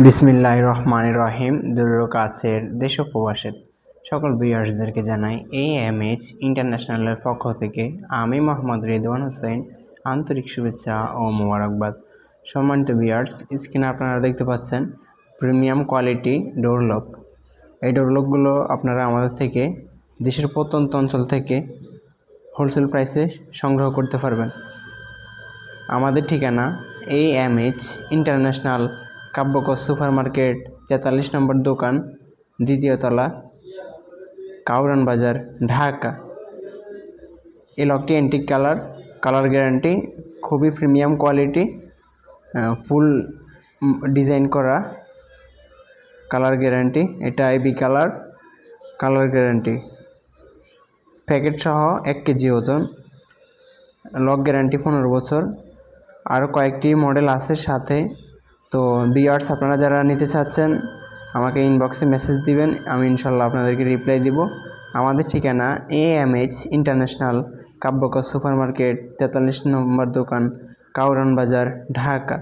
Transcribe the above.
বিসমিল্লাহ রহমান রহিম দূর কাছের দেশ ও প্রবাসের সকল বিয়ার্সদেরকে জানাই এই এম এইচ ইন্টারন্যাশনালের পক্ষ থেকে আমি মোহাম্মদ রিদওয়ান হোসেন, আন্তরিক শুভেচ্ছা ও মোবারকবাদ। সম্মানিত বিয়ার্স স্ক্রিনে আপনারা দেখতে পাচ্ছেন প্রিমিয়াম কোয়ালিটি ডোরলক এই ডোরলকগুলো আপনারা আমাদের থেকে, দেশের প্রত্যন্ত অঞ্চল থেকে হোলসেল প্রাইসে সংগ্রহ করতে পারবেন। আমাদের ঠিকানা এ এম এইচ ইন্টারন্যাশনাল কাব্যকর সুপার মার্কেট তেতাল্লিশ নম্বর দোকান, দ্বিতীয় তলা, কাউরান বাজার, ঢাকা। এই লকটি অ্যান্টিক কালার কালার গ্যারান্টি খুবই প্রিমিয়াম কোয়ালিটি ফুল ডিজাইন করা কালার গ্যারান্টি এটা আইবি কালার কালার গ্যারান্টি প্যাকেট সহ এক কেজি ওজন, লক গ্যারান্টি পনেরো বছর। আরও কয়েকটি মডেল আছে সাথে। তো বিয়ার্স আপনারা যারা নিতে চাচ্ছেন, আমাকে ইনবক্সে মেসেজ দিবেন, আমি ইনশাল্লাহ আপনাদেরকে রিপ্লাই দিব। আমাদের ঠিকানা এ এম এইচ ইন্টারন্যাশনাল কাব্যকর সুপার মার্কেট তেতাল্লিশ নম্বর দোকান কাউরান বাজার, ঢাকা।